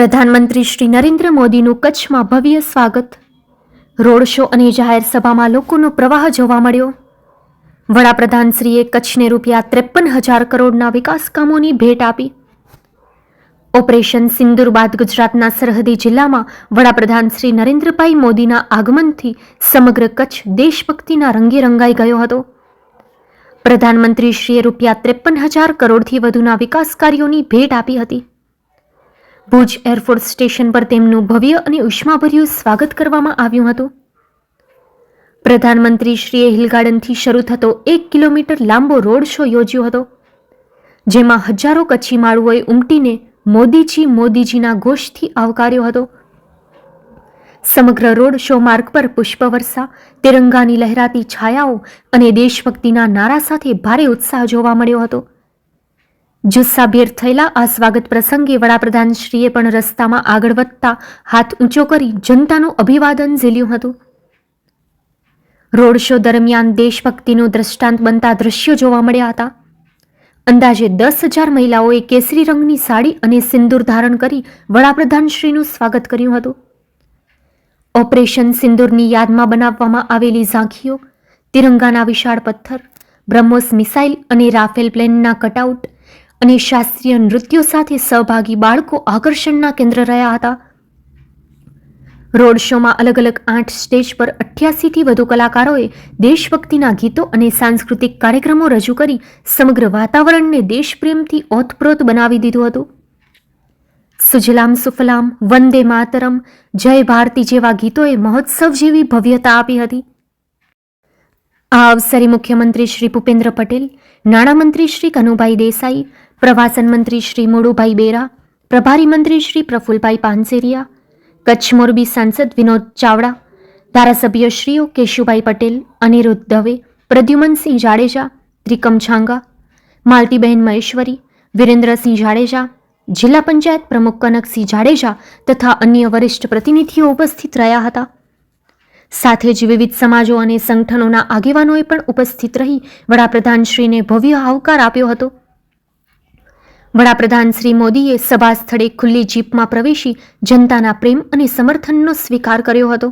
પ્રધાનમંત્રી શ્રી નરેન્દ્ર મોદીનું કચ્છમાં ભવ્ય સ્વાગત. રોડ શો અને જાહેર સભામાં લોકોનો પ્રવાહ જોવા મળ્યો. વડાપ્રધાનશ્રીએ કચ્છને રૂપિયા ત્રેપન હજાર કરોડના વિકાસ કામોની ભેટ આપી. ઓપરેશન સિંદુર બાદ ગુજરાતના સરહદી જિલ્લામાં વડાપ્રધાન શ્રી નરેન્દ્રભાઈ મોદીના આગમનથી સમગ્ર કચ્છ દેશભક્તિના રંગે રંગાઈ ગયો હતો. પ્રધાનમંત્રીશ્રીએ રૂપિયા ત્રેપન હજાર કરોડથી વધુના વિકાસ કાર્યોની ભેટ આપી હતી. ભુજ એરફોર્સ સ્ટેશન પર તેમનું ભવ્ય અને ઉષ્માભર્યું સ્વાગત કરવામાં આવ્યું હતું. પ્રધાનમંત્રીશ્રીએ હિલ ગાર્ડનથી શરૂ થતો એક કિલોમીટર લાંબો રોડ શો યોજ્યો હતો, જેમાં હજારો કચ્છી માળુઓએ ઉમટીને મોદીજી મોદીજીના ઘોષથી આવકાર્યો હતો. સમગ્ર રોડ શો માર્ગ પર પુષ્પવર્ષા, તિરંગાની લહેરાતી છાયાઓ અને દેશભક્તિના નારા સાથે ભારે ઉત્સાહ જોવા મળ્યો હતો. જુસ્સાભેર થયેલા આ સ્વાગત પ્રસંગે વડાપ્રધાનશ્રીએ પણ રસ્તામાં આગળ વધતા હાથ ઊંચો કરી જનતાનું અભિવાદન ઝીલ્યું હતું. રોડ શો દરમિયાન દેશભક્તિનું દ્રષ્ટાંત બનતા દ્રશ્યો જોવા મળ્યા હતા. અંદાજે દસ હજાર મહિલાઓએ કેસરી રંગની સાડી અને સિંદૂર ધારણ કરી વડાપ્રધાનશ્રીનું સ્વાગત કર્યું હતું. ઓપરેશન સિંદૂરની યાદમાં બનાવવામાં આવેલી ઝાંખીઓ, તિરંગાના વિશાળ પથ્થર, બ્રહ્મોસ મિસાઇલ અને રાફેલ પ્લેનના કટઆઉટ અને શાસ્ત્રીય નૃત્યો સાથે સહભાગી બાળકો આકર્ષણના કેન્દ્ર રહ્યા હતા. રોડ શોમાં અલગ અલગ આઠ સ્ટેજ પર અઠ્યાસીથી વધુ કલાકારોએ દેશભક્તિના ગીતો અને સાંસ્કૃતિક કાર્યક્રમો રજૂ કરી સમગ્ર વાતાવરણને દેશપ્રેમથી ઓતપ્રોત બનાવી દીધું હતું. સુજલામ સુફલામ, વંદે માતરમ, જય ભારતી જેવા ગીતોએ મહોત્સવ જેવી ભવ્યતા આપી હતી. આ અવસરે મુખ્યમંત્રી શ્રી ભૂપેન્દ્ર પટેલ, નાણામંત્રી શ્રી કનુભાઈ દેસાઈ પ્રવાસન મંત્રી શ્રી મોડુભાઈ બેરા, પ્રભારી મંત્રી શ્રી પ્રફુલભાઈ પાનસેરિયા, કચ્છ મોરબી સાંસદ વિનોદ ચાવડા ધારાસભ્યશ્રીઓ કેશુભાઈ પટેલ, અનિરુદ્ધ દવે, પ્રદ્યુમનસિંહ જાડેજા, ત્રિકમ છાંગા માલતીબહેન મહેશ્વરી, વિરેન્દ્રસિંહ જાડેજા, જિલ્લા પંચાયત પ્રમુખ કનકસિંહ જાડેજા તથા અન્ય વરિષ્ઠ પ્રતિનિધિઓ ઉપસ્થિત રહ્યા હતા. સાથે જ વિવિધ સમાજો અને સંગઠનોના આગેવાનોએ પણ ઉપસ્થિત રહી વડાપ્રધાનશ્રીને ભવ્ય આવકાર આપ્યો હતો. વડાપ્રધાન શ્રી મોદીએ સભા સ્થળે ખુલ્લી જીપમાં પ્રવેશી જનતાના પ્રેમ અને સમર્થનનો સ્વીકાર કર્યો હતો.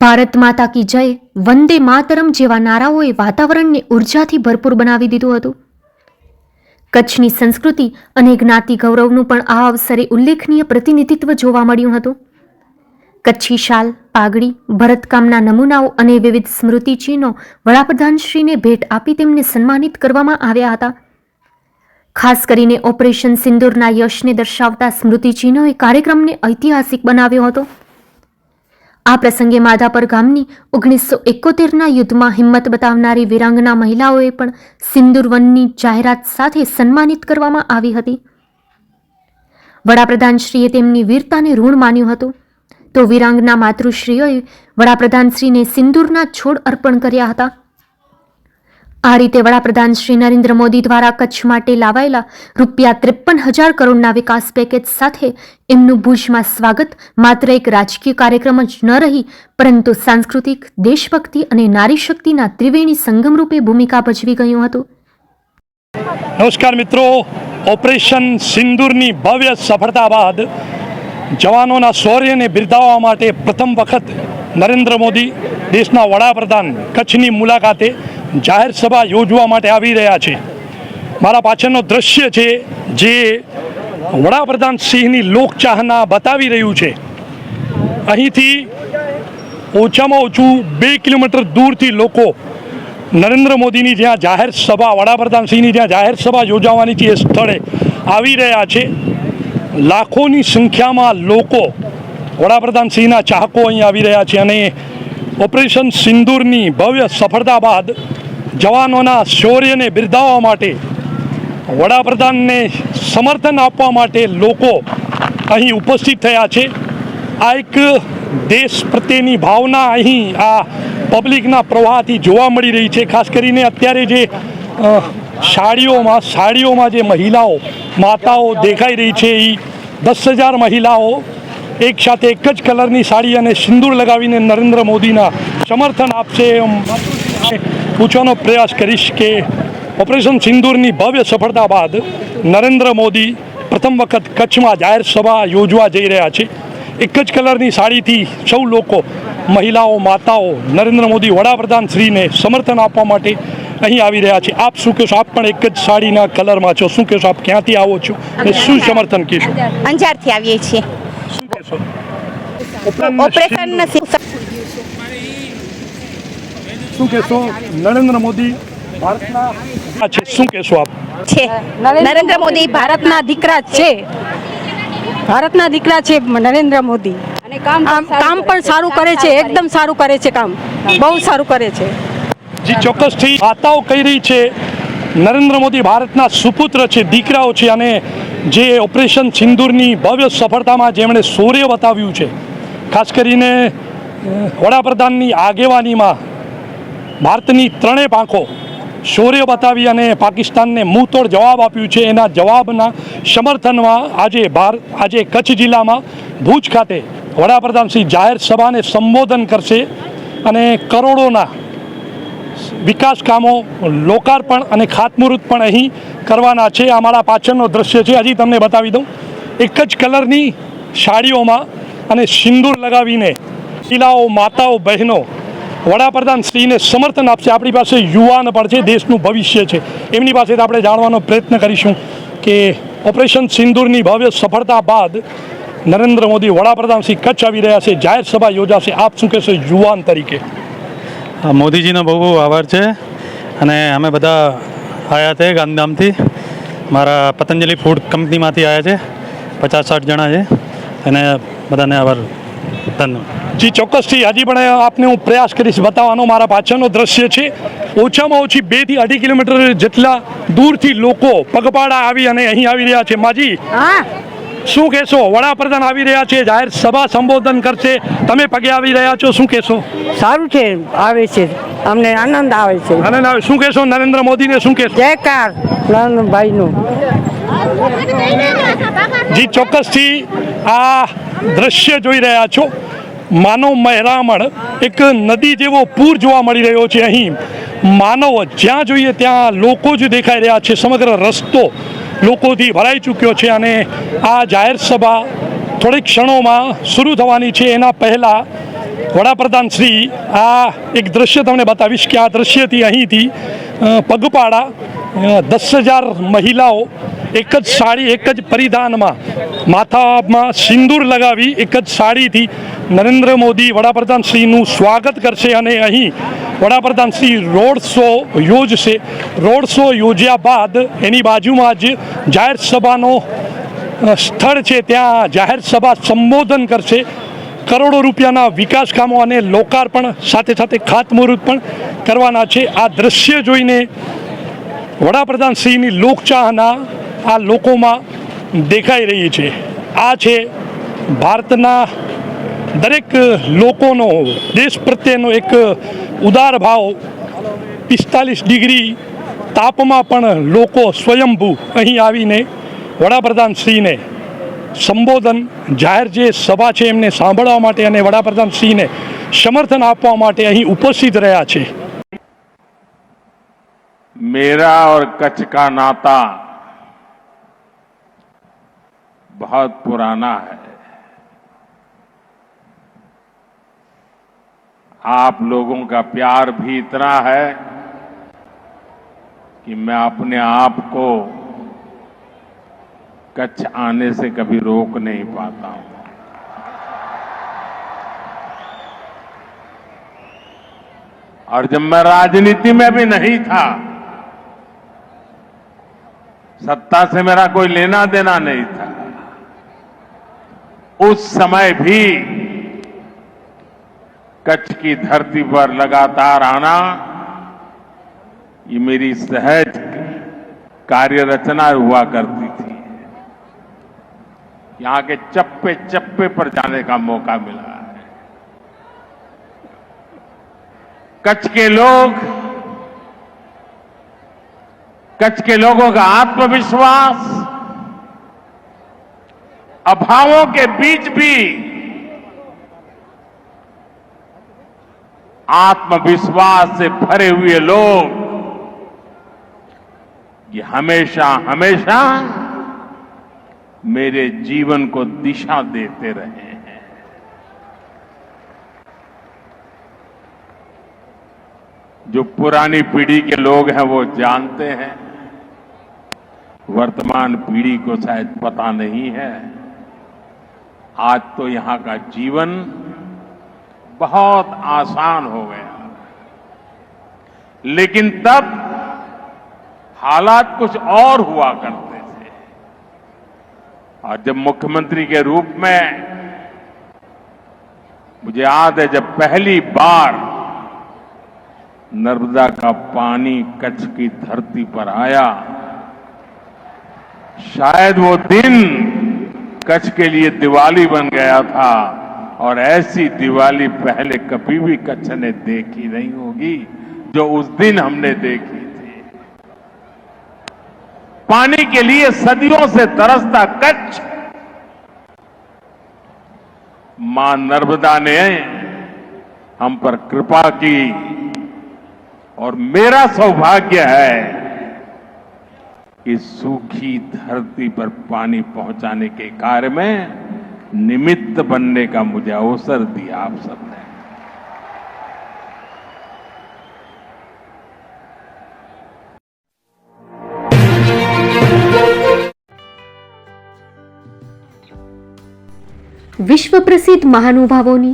ભારત માતા કી જય વંદે માતરમ જેવા નારાઓએ વાતાવરણને ઉર્જાથી ભરપૂર બનાવી દીધું હતું. કચ્છની સંસ્કૃતિ અને જ્ઞાતિ ગૌરવનું પણ આ અવસરે ઉલ્લેખનીય પ્રતિનિધિત્વ જોવા મળ્યું હતું. કચ્છી શાલ, પાઘડી, ભરતકામના નમૂનાઓ અને વિવિધ સ્મૃતિચિહ્નો વડાપ્રધાનશ્રીને ભેટ આપી તેમને સન્માનિત કરવામાં આવ્યા હતા. ખાસ કરીને ઓપરેશન સિંદૂરના યશને દર્શાવતા સ્મૃતિચિહ્નોએ કાર્યક્રમને ઐતિહાસિક બનાવ્યો હતો. આ પ્રસંગે માધાપર ગામની ઓગણીસો એકોતેરના યુદ્ધમાં હિંમત બતાવનારી વિરાંગના મહિલાઓએ પણ સિંદૂર વનની જાહેરાત સાથે સન્માનિત કરવામાં આવી હતી. વડાપ્રધાનશ્રીએ તેમની વીરતાને ઋણ માન્યું હતું. તો વિરાંગના માતૃશ્રીઓએ વડાપ્રધાનશ્રીને સિંદૂરના છોડ અર્પણ કર્યા હતા. આ રીતે વડાપ્રધાન શ્રી નરેન્દ્ર મોદી દ્વારા કચ્છ માટે લાવાયેલા રૂપિયા ત્રેપન હજાર કરોડના વિકાસ પેકેજ સાથે એમનું ભુજમાં સ્વાગત. માત્ર એક રાજકીય કાર્યક્રમ જ ન રહી, પરંતુ સાંસ્કૃતિક, દેશભક્તિ અને નારી શક્તિના ત્રિવેણી સંગમ રૂપે ભૂમિકા ભજવી ગયું હતું. નમસ્કાર મિત્રો. ઓપરેશન સિંદૂરની ભવ્ય સફળતા બાદ જવાનોના શૌર્યને બિરદાવવા માટે પ્રથમ વખત નરેન્દ્ર મોદી દેશના વડાપ્રધાન કચ્છની મુલાકાતે જાહેર સભા યોજવા માટે આવી રહ્યા છે. મારા પાછળનો દ્રશ્ય છે જે વડાપ્રધાન સિંહની લોકચાહના બતાવી રહ્યું છે. અહીંથી ઓછામાં ઓછું બે કિલોમીટર દૂરથી લોકો નરેન્દ્ર મોદીની જ્યાં જાહેર સભા, વડાપ્રધાન સિંહની જ્યાં જાહેર સભા યોજાવાની છે એ સ્થળે આવી રહ્યા છે. લાખોની સંખ્યામાં લોકો વડાપ્રધાન સિંહના ચાહકો અહીં આવી રહ્યા છે અને ઓપરેશન સિંદૂરની ભવ્ય સફળતા બાદ જવાનોના શૌર્યને બિરદાવવા માટે, વડાપ્રધાનને સમર્થન આપવા માટે લોકો અહીં ઉપસ્થિત થયા છે. આ એક દેશ પ્રત્યેની ભાવના અહીં આ પબ્લિકના પ્રવાહથી જોવા મળી રહી છે. ખાસ કરીને અત્યારે જે સાડીઓમાં સાડીઓમાં જે મહિલાઓ, માતાઓ દેખાઈ રહી છે એ દસ હજાર મહિલાઓ એક સાથે એક જ કલરની સાડી અને સિંદૂર લગાવીને નરેન્દ્ર મોદીના સમર્થન આપશે એમ. પૂછવાનો પ્રયાસ કરીશ કે ઓપરેશન સિંદૂરની ભવ્ય સફળતા બાદ નરેન્દ્ર મોદી પ્રથમ વખત કચ્છમાં જાહેર સભા યોજવા જઈ રહ્યા છે. એક જ કલરની સાડીથી સૌ લોકો મહિલાઓ માતાઓ નરેન્દ્ર મોદી વડાપ્રધાન શ્રીને સમર્થન આપવા માટે અહીં આવી રહ્યા છે. આપ શું કહેશો? આપ પણ એક જ સાડીના કલરમાં છો. શું કહેશો? આપ ક્યાંથી આવો છો? અને શું સમર્થન કહેશો? અંજારથી આવીએ છીએ. શું કહેશો? ઓપરેશન શું કહેશો? નરેન્દ્ર મોદી ભારતના છે. શું કહેશો આપ? છે. નરેન્દ્ર મોદી ભારતના દીકરા છે. ભારતના દીકરા છે નરેન્દ્ર મોદી. કામ પણ સારું કરે છે. એકદમ સારું કરે છે કામ. બહુ સારું કરે છે. જી ચોક્કસથી વાર્તાઓ કહી રહી છે. નરેન્દ્ર મોદી ભારતના સુપુત્ર છે દીકરાઓ છે અને જે ઓપરેશન સિંદૂરની ભવ્ય સફળતામાં જેમણે શૌર્ય બતાવ્યું છે. ખાસ કરીને વડાપ્રધાનની આગેવાનીમાં ભારતની ત્રણેય પાંખો શૌર્ય બતાવી અને પાકિસ્તાનને મુંહતોડ જવાબ આપ્યું છે. એના જવાબના સમર્થનમાં આજે ભાર, આજે કચ્છ જિલ્લામાં ભુજ ખાતે વડાપ્રધાન શ્રી જાહેર સભાને સંબોધન કરશે અને કરોડોના વિકાસ કામો લોકાર્પણ અને ખાતમુહૂર્ત પણ અહીં કરવાના છે. આ મારા પાછળનો દ્રશ્ય છે. હજી તમને બતાવી દઉં. એક જ કલરની સાડીઓમાં અને સિંદૂર લગાવીને મહિલાઓ, માતાઓ, બહેનો વડાપ્રધાન શ્રીને સમર્થન આપશે. આપણી પાસે યુવાન પણ છે, દેશનું ભવિષ્ય છે. એમની પાસે આપણે જાણવાનો પ્રયત્ન કરીશું કે ઓપરેશન સિંદૂરની ભવ્ય સફળતા બાદ નરેન્દ્ર મોદી વડાપ્રધાન શ્રી કચ્છ આવી રહ્યા છે. જાહેર સભા યોજાશે. આપ શું કહેશો યુવાન તરીકે? મોદીજીનો બહુ બહુ આભાર છે. અને અમે બધા આવ્યા છે ગાંધીધામથી. મારા પતંજલિ ફૂડ કંપનીમાંથી આવ્યા છે. પચાસ સાઠ જણા છે. અને બધાને આભાર. ધન્યવાદ. જી ચોક્કસથી હજી પણ આપને હું પ્રયાસ કરીશ બતાવવાનો. મારા પાછળનો દ્રશ્ય છે ઓછામાં ઓછી બેથી અઢી કિલોમીટર જેટલા દૂરથી લોકો પગપાળા આવી અને અહીં આવી રહ્યા છે. માજી શું કહેશો? વડાપ્રધાન આવી રહ્યા છે જાહેર સભા સંબોધન કરશે. તમે પગે આવી રહ્યા છો શું કહેશો? સારું છે આવે છે. અમને આનંદ આવે છે. આનંદ આવે. શું કહેશો? નરેન્દ્ર મોદીને શું કહેશો? જયકાર નરેન્દ્રભાઈનું. જી ચોક્કસથી આ દ્રશ્ય જોઈ રહ્યા છો. માનવ મહેરામણ એક નદી જેવો પૂર જોવા મળી રહ્યો છે અહીં. માનવ જ્યાં જોઈએ ત્યાં લોકો જ દેખાઈ રહ્યા છે. સમગ્ર રસ્તો લોકોથી ભરાઈ ચૂક્યો છે અને આ જાહેર સભા થોડીક ક્ષણોમાં શરૂ થવાની છે. એના પહેલાં વડાપ્રધાન શ્રી આ એક દ્રશ્ય તમને બતાવીશ કે આ દ્રશ્યથી અહીંથી પગપાળા દસ હજાર મહિલાઓ એક જ સાડી, એક જ પરિધાનમાં, માથામાં સિંદૂર લગાવી એક જ સાડીથી નરેન્દ્ર મોદી વડાપ્રધાન શ્રીનું સ્વાગત કરશે અને અહીં વડાપ્રધાન શ્રી રોડ શો યોજશે. રોડ શો યોજ્યા બાદ એની બાજુમાં જ જાહેર સભાનો સ્થળ છે. ત્યાં જાહેર સભા સંબોધન કરશે. કરોડો રૂપિયાના વિકાસ કામો અને લોકાર્પણ સાથે સાથે ખાતમુહૂર્ત પણ કરવાના છે. આ દ્રશ્ય જોઈને વડાપ્રધાન શ્રીની લોકચાહના આ લોકોમાં દેખાઈ રહી છે. આ છે ભારતના દરેક લોકોનો, દેશ પ્રત્યેનો એક ઉદાર ભાવ. પિસ્તાલીસ ડિગ્રી તાપમાં પણ લોકો સ્વયંભૂ અહીં આવીને વડાપ્રધાન શ્રીને સંબોધન, જાહેર જે સભા છે એમને સાંભળવા માટે અને વડાપ્રધાન શ્રીને સમર્થન આપવા માટે અહીં ઉપસ્થિત રહ્યા છે. मेरा और कच्छ का नाता बहुत पुराना है। आप लोगों का प्यार भी इतना है कि मैं अपने आप को कच्छ आने से कभी रोक नहीं पाता हूँ। और जब मैं राजनीति में भी नहीं था सत्ता से मेरा कोई लेना देना नहीं था। उस समय भी कच्छ की धरती पर लगातार आना, ये मेरी सहज कार्य रचना हुआ करती थी। यहाँ के चप्पे चप्पे पर जाने का मौका मिला है। कच्छ के लोग कच्छ के लोगों का आत्मविश्वास, अभावों के बीच भी आत्मविश्वास से भरे हुए लोग, ये हमेशा हमेशा मेरे जीवन को दिशा देते रहे हैं। जो पुरानी पीढ़ी के लोग हैं, वो जानते हैं। वर्तमान पीढ़ी को शायद पता नहीं है। आज तो यहाँ का जीवन बहुत आसान हो गया। लेकिन तब हालात कुछ और हुआ करते थे। और जब मुख्यमंत्री के रूप में मुझे याद है, जब पहली बार नर्मदा का पानी कच्छ की धरती पर आया शायद वो दिन कच्छ के लिए दिवाली बन गया था और ऐसी दिवाली पहले कभी भी कच्छ ने देखी नहीं होगी, जो उस दिन हमने देखी थी। पानी के लिए सदियों से तरसता कच्छ। माँ नर्मदा ने हम पर कृपा की और मेरा सौभाग्य है कि सूखी धरती पर पानी पहुंचाने के कार्य में निमित्त बनने का मुझे अवसर दिया आप सबने વિશ્વ પ્રસિદ્ધ મહાનુભાવોની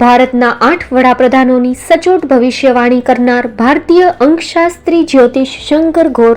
ભારતના આઠ વડાપ્રધાનોની સચોટ ભવિષ્યવાણી કરનાર ભારતીય અંકશાસ્ત્રી જ્યોતિષ શંકર ઘોર